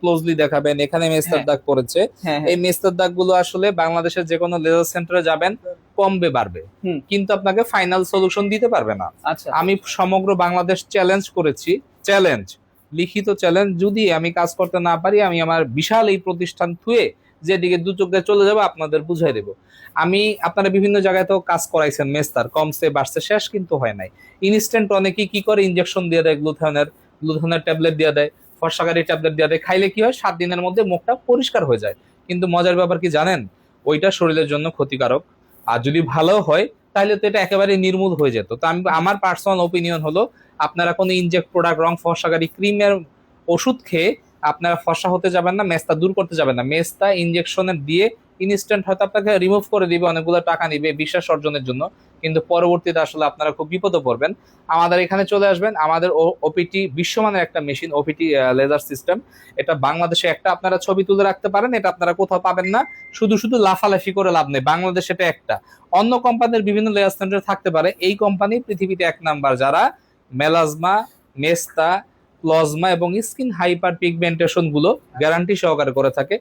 Closely দেখাবেন। এখানে মেস্তার হ্যাঁ। দাগ পড়েছে। হ্যাঁ এই মেস্তার দাগগুলো আসলে বাংলাদেশের যে কোনো লেজার সেন্টারে যাবেন কমবে বাড়বে। কিন্তু আপনাকে ফাইনাল সলিউশন দিতে পারবে না। আচ্ছা। আমি সমগ্র বাংলাদেশ চ্যালেঞ্জ করেছি। চ্যালেঞ্জ লিখিত চ্যালেঞ্জ যদি আমি কাজ করতে না পারি আমি আমার বিশাল এই প্রতিষ্ঠান থুয়ে যেদিকে দু চোখে চলে যাব আপনাদের বুঝাই দেবো। আমি আপনারা বিভিন্ন জায়গায় তো কাজ করাইছেন মেস্তার কমসে বাড়ছে শেষ কিন্তু হয় নাই। ইনস্ট্যান্ট অনেকেই কি করে ইনজেকশন দিয়ে দেয় গ্লুথানের গ্লুথানের ট্যাবলেট দিয়ে দেয়। ফর্সাকারি ট্যাবলেট দিয়ে দেয়। খাইলে কি হয়? সাত দিনের মধ্যে মুখটা পরিষ্কার হয়ে যায়। কিন্তু মজার ব্যাপার কি জানেন? ওইটা শরীরের জন্য ক্ষতিকারক। আর যদি ভালো হয় তাহলে তো এটা একেবারে নির্মূল হয়ে যেত। তো আমি, আমার পার্সোনাল ওপিনিয়ন হলো, আপনারা কোনো ইনজেক্ট প্রোডাক্ট রং ফর্সাকারি ক্রিমের ওষুধ খেয়ে আপনারা ফর্সা হতে যাবেন না, মেস্তা দূর করতে যাবেন না। মেস্তা ইনজেকশনের দিয়ে ইনস্ট্যান্ট হয়তো আপনাকে রিমুভ করে দিবে, অনেকগুলো টাকা নিবে, বিশ্বাস অর্জনের জন্য। কিন্তু পরবর্তীতে আসলে আপনারা খুব বিপদে পড়বেন। আমাদের এখানে চলে আসবেন, আমাদের ওপিটি বিশ্বমানের একটা মেশিন ওপিটি লেজার সিস্টেম। এটা বাংলাদেশে একটা আপনারা ছবি তুলে রাখতে পারেন, এটা আপনারা কোথাও পাবেন না। শুধু শুধু লাফালাফি করে লাভ নেই, বাংলাদেশে এটা একটা। অন্য কোম্পানির বিভিন্ন লেজার সেন্টার থাকতে পারে, এই কোম্পানি পৃথিবীতে এক নাম্বার। যারা মেলাজমা, মেস্তা, প্লজমা এবং স্কিন হাইপার পিগমেন্টেশনগুলো গ্যারান্টি সহকারে করে থাকে